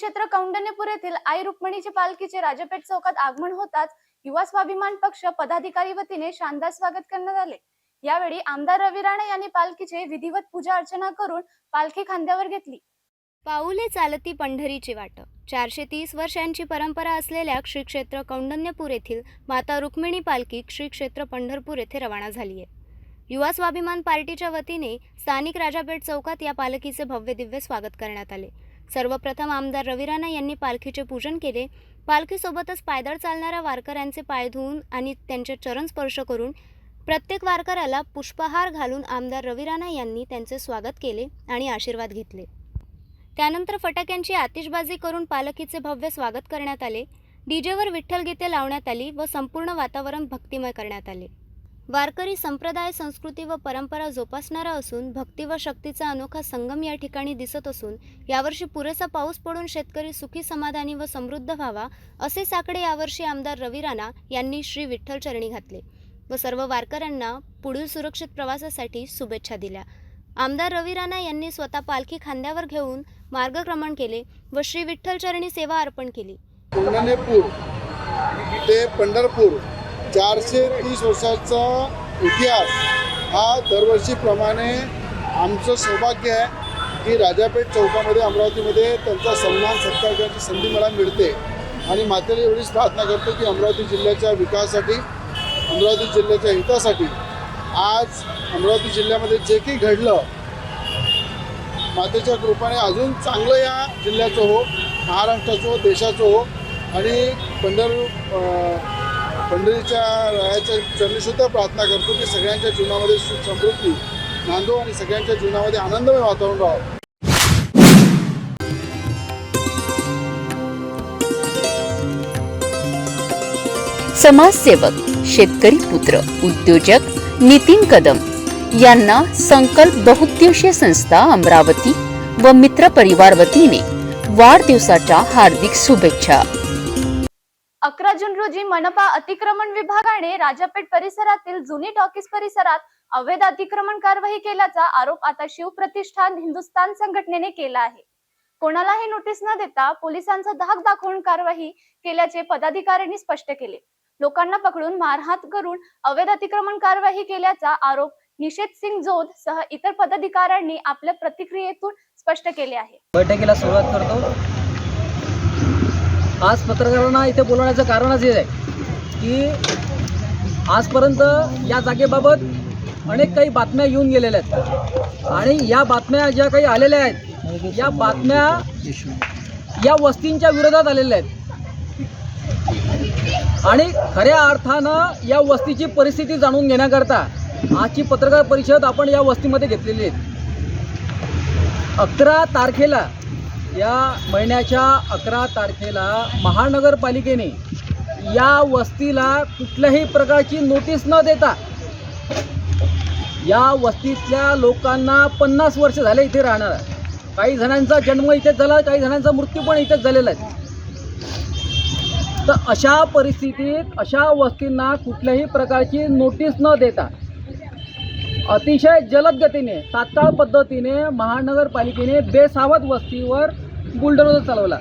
क्षेत्र कौंडण्यपूर येथील आई रुक्मिणीची पालखीचे राजपेठ चौकात आगमन होताच युवा स्वाभिमान पक्ष पदाधिकारी वतीने शानदार स्वागत करण्यात आले. यावेळी आमदार रवी राणे यांनी पालखीचे विधिवत पूजा अर्चना करून पालखी खांद्यावर घेतली. पाऊले चालती पंढरीची वाट. चारशे तीस वर्षांची परंपरा असलेल्या श्री क्षेत्र कौंडण्यपूर येथील माता रुक्मिणी पालखी श्री क्षेत्र पंढरपूर येथे रवाना झाली आहे. युवा स्वाभिमान पार्टीच्या वतीने स्थानिक राजापेठ चौकात या पालखीचे भव्य दिव्य स्वागत करण्यात आले. सर्वप्रथम आमदार रवी राणा यांनी पालखीचे पूजन केले. पालखीसोबतच पायदळ चालणाऱ्या वारकऱ्यांचे पाय धुवून आणि त्यांचे चरण स्पर्श करून प्रत्येक वारकऱ्याला पुष्पहार घालून आमदार रवी राणा यांनी त्यांचे स्वागत केले आणि आशीर्वाद घेतले. त्यानंतर फटाक्यांची आतिषबाजी करून पालखीचे भव्य स्वागत करण्यात आले. डीजेवर विठ्ठल गीते लावण्यात आली व संपूर्ण वातावरण भक्तिमय करण्यात आले. वारकरी संप्रदाय संस्कृती व परंपरा जोपासणारा असून भक्ती व शक्तीचा अनोखा संगम या ठिकाणी दिसत असून यावर्षी पुरेसा पाऊस पडून शेतकरी सुखी समाधानी व समृद्ध व्हावा असे साकडे यावर्षी आमदार रवी राणा यांनी श्री विठ्ठल चरणी घातले व सर्व वारकऱ्यांना पुढील सुरक्षित प्रवासासाठी शुभेच्छा दिल्या. आमदार रवी राणा यांनी स्वतः पालखी खांद्यावर घेऊन मार्गक्रमण केले व श्री विठ्ठल चरणी सेवा अर्पण केली. ते पंढरपूर चारशे तीस वर्षाचा इतिहास हा दरवर्षीप्रमाणे आमचं सौभाग्य आहे की राजापेठ चौकामध्ये अमरावतीमध्ये त्यांचा सन्मान सत्कार करण्याची संधी मला मिळते. आणि मातेला एवढीच प्रार्थना करतो की अमरावती जिल्ह्याच्या विकासासाठी अमरावती जिल्ह्याच्या हितासाठी आज अमरावती जिल्ह्यामध्ये जे काही घडलं मातेच्या कृपाने अजून चांगलं या जिल्ह्याचं हो महाराष्ट्राचं हो देशाचं हो आणि पंढर पंढरीच्या रायाच्या चरणीसुद्धा प्रार्थना करतो की सगळ्यांच्या जीवनामध्ये सुख समृद्धी नांदो आणि सगळ्यांच्या जीवनामध्ये आनंदमय वातावरण राहावं समाजसेवक शेतकरी पुत्र उद्योजक नितीन कदम यांना संकल्प बहुद्देशीय संस्था अमरावती व मित्र परिवार वतीने वाढदिवसाच्या हार्दिक शुभेच्छा. अकरा जून रोजी मनपा अतिक्रमण विभागाने राजापेठ परिसरातील जुनी टॉकीज परिसरात अवैध अतिक्रमण कारवाई केल्याचा आरोप आता शिवप्रतिष्ठान हिंदुस्थान संघटनेने केला आहे. कोणालाही नोटीस न देता पोलिसांचा धाक दाखवून कारवाई केल्याचे पदाधिकाऱ्यांनी स्पष्ट केले. लोकांना पकडून मारहाण करून अवैध अतिक्रमण कारवाई केल्याचा आरोप निषेध सिंग जोध सह इतर पदाधिकाऱ्यांनी आपल्या प्रतिक्रियेतून स्पष्ट केले आहे. बैठकीला सुरुवात करतो. आज पत्रकारांना इथे बोलवण्याचं कारणच हे आहे की आजपर्यंत या जागेबाबत अनेक काही बातम्या येऊन गेलेल्या आहेत. आणि या बातम्या ज्या काही आलेल्या आहेत या बातम्या या वस्तींच्या विरोधात आलेल्या आहेत. आणि खऱ्या अर्थानं या वस्तीची परिस्थिती जाणून घेण्याकरता आजची पत्रकार परिषद आपण या वस्तीमध्ये घेतलेली आहे. अकरा तारखेला या महिन्याच्या अकरा तारखेला महानगरपालिकेने या वस्तीला कुठल्याही प्रकारची नोटीस न देता या वस्तीतल्या लोकांना पन्नास वर्ष झाले इथे राहणार काही जणांचा जन्म इथेच झाला काही जणांचा मृत्यू पण इथेच झालेला आहे. तर अशा परिस्थितीत अशा वस्तींना कुठल्याही प्रकारची नोटीस न देता अतिशय जलद गतीने तात्काळ पद्धतीने महानगरपालिकेने बेसावध वस्तीवर बुलडोजर चालवला.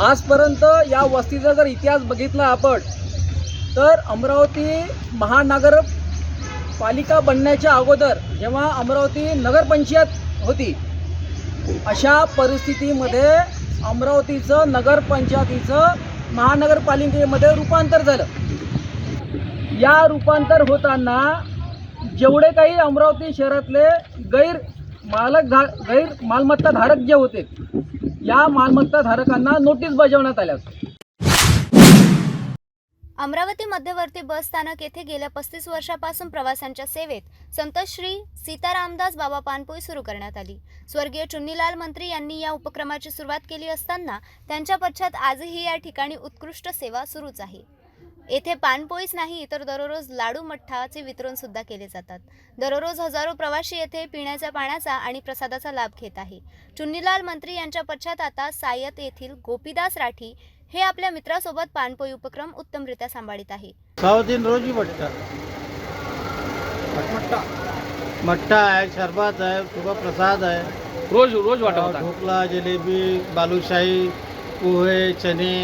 आजपर्यंत या वस्तीचा जर इतिहास बघितला आपण तर अमरावती महानगर पालिका बनण्याच्या अगोदर जेव्हा अमरावती नगरपंचायत होती अशा परिस्थितीमध्ये अमरावतीचं नगरपंचायतीचं महानगरपालिकेमध्ये रूपांतर झालं. या रूपांतर होताना जेवढे काही अमरावती शहरातले गैर मालक धा गैर मालमत्ता धारक जे होते या मालमत्ता धारकांना नोटीस बजावण्यात आल्या अमरावती मध्यवर्ती बस स्थानक येथे गेल्या पस्तीस वर्षापासून प्रवाशांच्या सेवेत संत श्री सीतारामदास बाबा पानपोई सुरू करण्यात आली. स्वर्गीय चुन्नीलाल मंत्री यांनी या उपक्रमाची सुरुवात केली असताना त्यांच्या पश्चात आजही या ठिकाणी उत्कृष्ट सेवा सुरूच आहे. येथे पानपोईच नाही तर दररोज लाडू मठ्ठाचे वितरण सुद्धा केले जातात. दररोज हजारो प्रवासी येथे पिण्याच्या पाण्याचा आणि प्रसादाचा लाभ घेत आहे. चुन्नीलाल मंत्री यांच्या पश्चात आता सायत येथील गोपीदास राठी हे आपल्या मित्रासोबत पानपोई उपक्रम उत्तमरित्या सांभाळीत आहे. सौ दिन रोज ही बटता मट्टा है शरबत है सुबह प्रसाद है रोज रोज ढोकला जलेबी बालूशाही पोहे चने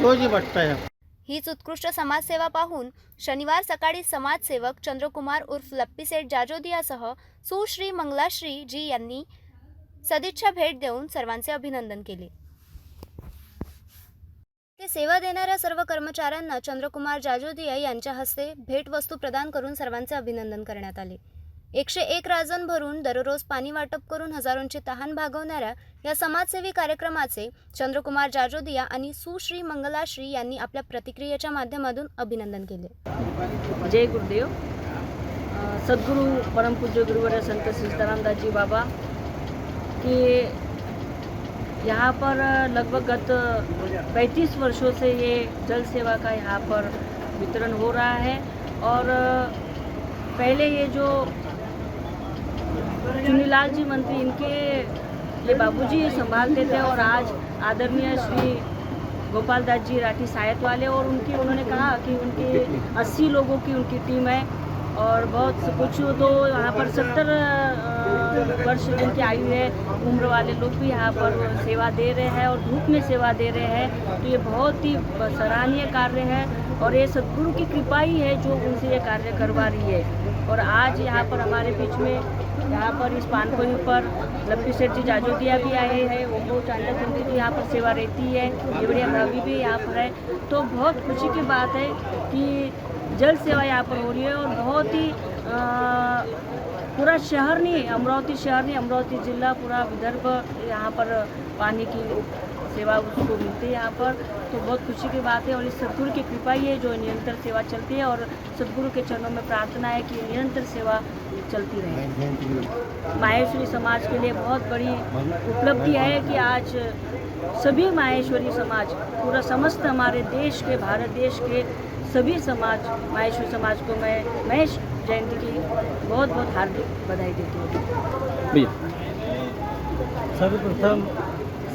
रोज ही है हीच उत्कृष्ट समाजसेवा पाहून शनिवार सकाळी समाजसेवक चंद्रकुमार उर्फ लप्पीसेठ जाजोदियासह सुश्री मंगलाश्री जी यांनी सदिच्छा भेट देऊन सर्वांचे अभिनंदन केले. ते सेवा देणाऱ्या सर्व कर्मचाऱ्यांना चंद्रकुमार जाजोदिया यांच्या हस्ते भेटवस्तू प्रदान करून सर्वांचे अभिनंदन करण्यात आले. एकशे एक राजन भरून दररोज पाणी वाटप करून हजारोंची तहान भागवणाऱ्या या समाजसेवी कार्यक्रमाचे चंद्रकुमार जाजोदिया आणि सुश्री मंगलाश्री यांनी आपल्या प्रतिक्रियेच्या माध्यमातून अभिनंदन केले. जय गुरुदेव. सद्गुरु परमपूज्य गुरुवर संत सीतारामदासजी बाबा कि यहाँ पर लगभग गत 35 वर्षों से ये जल सेवा का यहाँ पर वितरण हो रहा है और पहले ये जो चुनीलाल जी मंत्री, इनके ये बाबूजी संभालते थे और आज आदरणीय श्री गोपाल दास जी राठी सायत वाले और उनकी, उन्होंने कहा कि उनकी 80 लोगों की उनकी टीम है और बहुत कुछ तो यहाँ पर सत्तर वर्ष जिनकी आयु है, उम्र वाले लोग भी यहाँ पर सेवा दे रहे हैं और धूप में सेवा दे रहे हैं। तो ये बहुत ही सराहनीय कार्य है और ये सदगुरु की कृपा ही है जो उनसे ये कार्य करवा रही है। और आज यहाँ पर हमारे बीच में यहाँ पर इस पानपुरी पर लप्पी सेठ जी जाजोदिया भी आए हैं वो चांदा चंदी भी यहाँ पर सेवा रहती है एवड़ी अमरावी भी यहाँ पर है। तो बहुत खुशी की बात है कि जल सेवा यहाँ पर हो रही है और बहुत ही पूरा शहर नहीं, अमरावती शहर नहीं, अमरावती जिला पूरा विदर्भ यहाँ पर पानी की सेवा उसको मिलती है यहाँ पर। तो बहुत खुशी की बात है और इस सदगुरु की कृपा ही है जो निरंतर सेवा चलती है और सदगुरु के चरणों में प्रार्थना है कि निरंतर सेवा चलती रहे। माहेश्वरी समाज के लिए बहुत बड़ी उपलब्धि है कि आज सभी माहेश्वरी समाज पूरा समस्त हमारे देश के भारत देश के सभी समाज माहेश्वरी समाज को मैं महेश जयंती की बहुत बहुत हार्दिक बधाई देती हूँ। सर्वप्रथम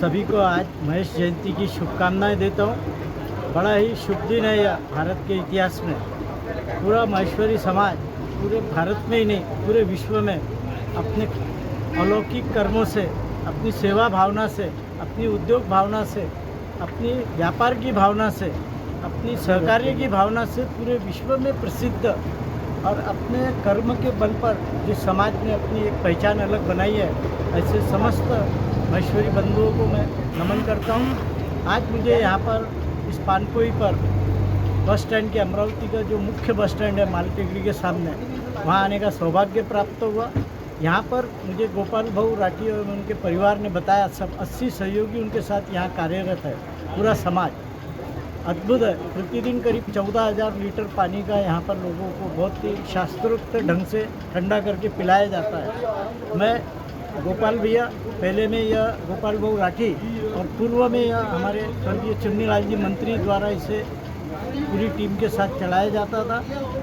सभी को आज महेश जयंती की शुभकामनाएँ देता हूँ। बड़ा ही शुभ दिन है यह भारत के इतिहास में। पूरा महेश्वरी समाज पूरे भारत में ही नहीं, पूरे विश्व में अपने अलौकिक कर्मों से, अपनी सेवा भावना से, अपनी उद्योग भावना से, अपनी व्यापार की भावना से, अपनी सहकार्य की भावना से पूरे विश्व में प्रसिद्ध और अपने कर्म के बल पर जिस समाज ने अपनी एक पहचान अलग बनाई है, ऐसे समस्त महेश्वरी बंधुओं को मैं नमन करता हूँ। आज मुझे यहाँ पर इस पानकोई पर बस स्टैंड के अमरावती का जो मुख्य बस स्टैंड है, मालटेकड़ी के सामने वहाँ आने का सौभाग्य प्राप्त हुआ। यहाँ पर मुझे गोपाल भाऊ राठी और उनके परिवार ने बताया, सब 80 सहयोगी उनके साथ यहाँ कार्यरत है, पूरा समाज। अद्भुत है, प्रतिदिन करीब चौदह हज़ार लीटर पानी का यहाँ पर लोगों को बहुत ही शास्त्रोक्त ढंग से ठंडा करके पिलाया जाता है। मैं गोपाल भैया, पहले में यह गोपाल भाऊ राठी और पूर्व में यह हमारे स्वर्गीय चुन्नीलाल जी मंत्री द्वारा इसे पूरी टीम के साथ चलाया जाता था।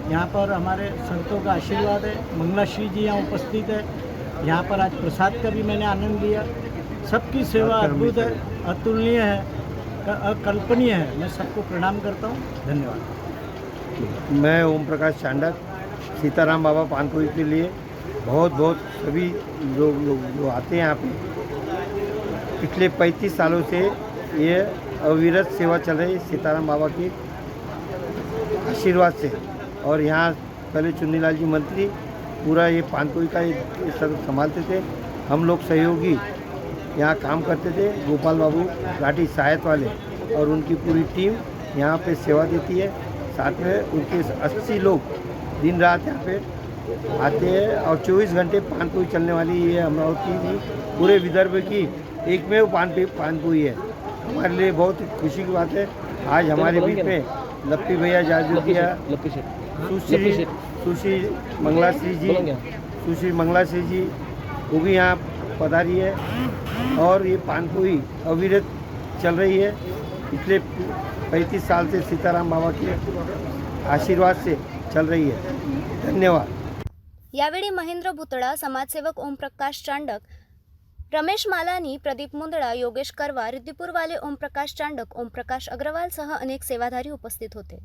यहाँ पर हमारे संतों का आशीर्वाद है। मंगलाश्री जी यहाँ उपस्थित है। यहाँ पर आज प्रसाद का भी मैंने आनंद लिया। सबकी सेवा अद्भुत है अतुलनीय है अकल्पनीय है। मैं सबको प्रणाम करता हूँ। धन्यवाद। मैं ओम प्रकाश चांडक सीताराम बाबा पानपुरी के लिए बहुत बहुत सभी लोग लोग जो आते हैं यहाँ पे। पिछले 35 सालों से ये अविरत सेवा चल रही है सीताराम बाबा की। आशीर्वाद से। और यहाँ पहले चुन्नीलाल जी मंत्री, पूरा ये पानपुरी का ये सब संभालते थे। हम लोग सहयोगी यहाँ काम करते थे। गोपाल बाबू राठी सहायत वाले और उनकी पूरी टीम यहाँ पे सेवा देती है। साथ में उनके 80 लोग दिन रात यहाँ पे आते हैं और 24 घंटे पानपुरी चलने वाली ये अमरावती की पूरे विदर्भ की एकमेव पान पानपुरी है। हमारे लिए बहुत खुशी की बात है। आज हमारे बीच में लप्पी भैया जाजुदिया सुश्री सुश्री मंगलाश्री जी सुश्री मंगलाश्री जी वो भी यहाँ पधारी है। और ये पानपुई अविरत चल रही है। पिछले पैंतीस साल से सीताराम बाबा के आशीर्वाद से चल रही है। धन्यवाद। यावेळी महेंद्र भुतडा समाजसेवक ओमप्रकाश चांडक रमेश मालानी प्रदीप मुंदडा योगेश करवा रिद्दीपूरवाले ओमप्रकाश चांडक ओमप्रकाश अग्रवालसह अनेक सेवाधारी उपस्थित होते.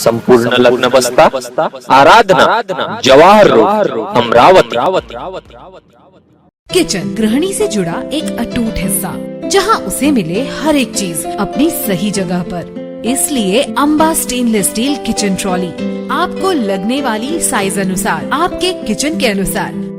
संपूर्ण लग्न बसता आराधना जवाहर रोड अमरावती। किचन गृहणी से जुड़ा एक अटूट हिस्सा जहाँ उसे मिले हर एक चीज़ अपनी सही जगह पर। इसलिए Amba stainless steel kitchen trolley आपको लगने वाली साइज़ अनुसार आपके किचन के अनुसार।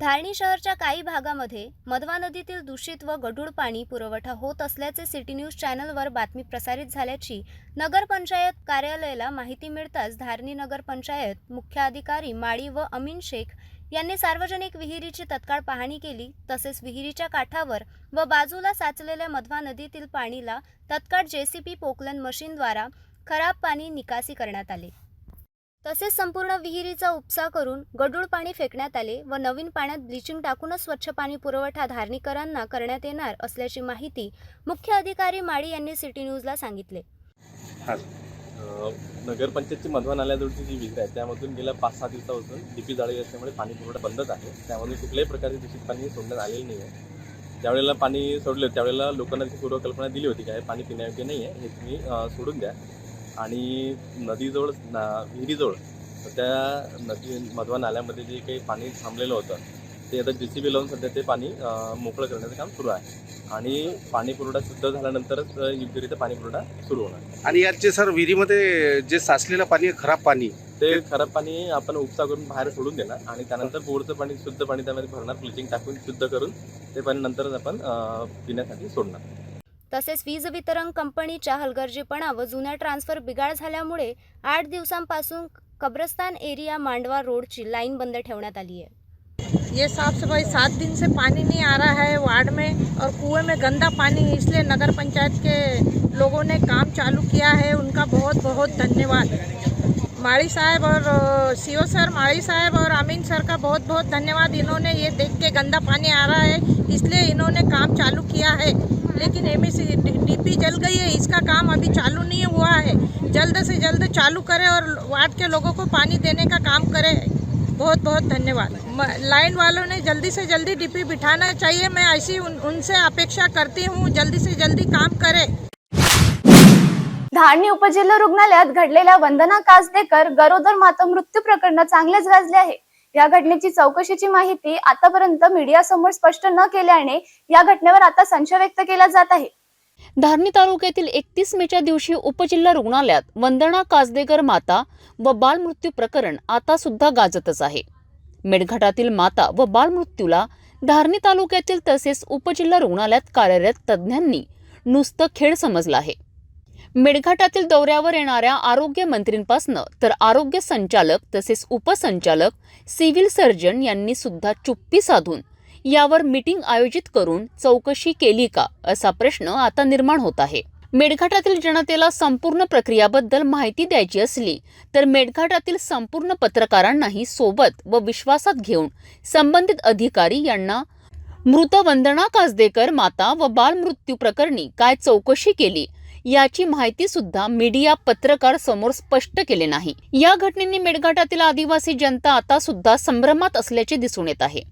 धारणी शहरच्या काही भागामध्ये मधवा नदीतील दूषित व गढूळ पाणी पुरवठा होत असल्याचे सिटी न्यूज चॅनलवर बातमी प्रसारित झाल्याची नगरपंचायत कार्यालयाला माहिती मिळताच धारणी नगरपंचायत मुख्याधिकारी माळी व अमीन शेख यांनी सार्वजनिक विहिरीची तत्काळ पाहणी केली. तसेच विहिरीच्या काठावर व बाजूला साचलेल्या मधवा नदीतील पाणीला तत्काळ जेसीपी पोकलन मशीनद्वारा खराब पाणी निकासी करण्यात आले. तसेच संपूर्ण विहिरीचा उपसा करून गढूळ पाणी फेकण्यात आले व नवीन पाण्यात ब्लिचिंग टाकूनच स्वच्छ पाणी पुरवठा धारणीकरांना करण्यात येणार असल्याची माहिती मुख्य अधिकारी माळी यांनी सिटी न्यूजला सांगितले. नगरपंचायतची मधवा नाल्याजवळची जी विहीर आहे त्यामधून गेल्या पाच सहा दिवसापासून डीपी जाळी असल्यामुळे पाणी पुरवठा बंदच आहे. त्यामधून कुठल्याही प्रकारचे दूषित पाणी सोडण्यात आलेलं नाही आहे. ज्यावेळेला पाणी सोडले त्यावेळेला लोकांना त्याची पूर्वकल्पना दिली होती की हे पाणी पिण्यायोग्य नाही आहे हे तुम्ही सोडून द्या. आणि नदीजवळ ना विहिरीजवळ त्या नदी मधवा नाल्यामध्ये जे काही पाणी थांबलेलं होतं ते आता जे सी बी लावून सध्या ते पाणी मोकळं करण्याचं काम सुरू आहे. आणि पाणी पुरवठा शुद्ध झाल्यानंतरच योग्यरित्या पाणी पुरवठा सुरू होणार. आणि याचे सर विहिरीमध्ये जे साचलेलं पाणी आहे, खराब पाणी ते खराब पाणी आपण उपसा करून बाहेर सोडून देणार आणि त्यानंतर बोरचं पाणी शुद्ध पाणी त्यामध्ये भरणार ब्लिचिंग टाकून शुद्ध करून ते पाणी नंतरच आपण अं, पिण्यासाठी सोडणार. तसेच वीज वितरण कंपनीच्या हलगर्जीपणा व जुन्या ट्रान्सफर बिघाड झाल्यामुळे आठ दिवसांपासून कब्रस्तान एरिया मांडवा रोडची लाईन बंद ठेवण्यात आली आहे. ये साफ सफाई सात दिन से पानी नहीं आ रहा है वार्ड में और कुएं में गंदा पानी है इसलिए नगर पंचायत के लोगों ने काम चालू किया है। उनका बहुत बहुत धन्यवाद। माड़ी साहब और सी सर माड़ी साहब और अमीन सर का बहुत बहुत धन्यवाद। इन्होंने ये देख के गंदा पानी आ रहा है इसलिए इन्होंने काम चालू किया है। लेकिन एम डीपी जल गई है इसका काम अभी चालू नहीं हुआ है। जल्द से जल्द चालू करें और वार्ड के लोगों को पानी देने का काम करें। बहुत बहुत धन्यवाद। लाइन वालों ने जल्दी से जल्दी डीपी बिठाना चाहिए। मैं ऐसी उन, उनसे अपेक्षा करती हूँ जल्दी से जल्दी काम करें। धारणी उपजिल्हा रुग्णालयात घडलेल्या वंदना कासदेकर गरोदर माता मृत्यू प्रकरण चांगलेच गाजले आहे. या घटनेची चौकशीची माहिती आतापर्यंत मीडिया समोर स्पष्ट न केल्याने या घटनेवर आता संशय व्यक्त केला जात आहे. धारणी तालुक्यातील एकतीस मेच्या दिवशी उपजिल्हा रुग्णालयात वंदना काजदेकर माता व बालमृत्यू प्रकरण आता सुद्धा गाजतच आहे. मेडघाटातील माता व बालमृत्यूला धारणी तालुक्यातील तसेच उपजिल्हा रुग्णालयात कार्यरत तज्ज्ञांनी नुसतं खेळ समजला आहे. मेळघाटातील दौऱ्यावर येणाऱ्या आरोग्य मंत्रींपासनं तर आरोग्य संचालक तसेच उपसंचालक सिव्हिल सर्जन यांनी सुद्धा चुप्पी साधून यावर मीटिंग आयोजित करून चौकशी केली का असा प्रश्न आता निर्माण होत आहे. मेळघाटातील जनतेला संपूर्ण प्रक्रियाबद्दल माहिती द्यायची असली तर मेळघाटातील संपूर्ण पत्रकारांनाही सोबत व विश्वासात घेऊन संबंधित अधिकारी यांना मृत वंदना कासदेकर माता व बालमृत्यू प्रकरणी काय चौकशी केली याची माहिती सुद्धा मीडिया पत्रकार समोर स्पष्ट केले नाही. या घटनेने मेळघाटातील आदिवासी जनता आता सुद्धा संभ्रमात असल्याचे दिसून येत आहे.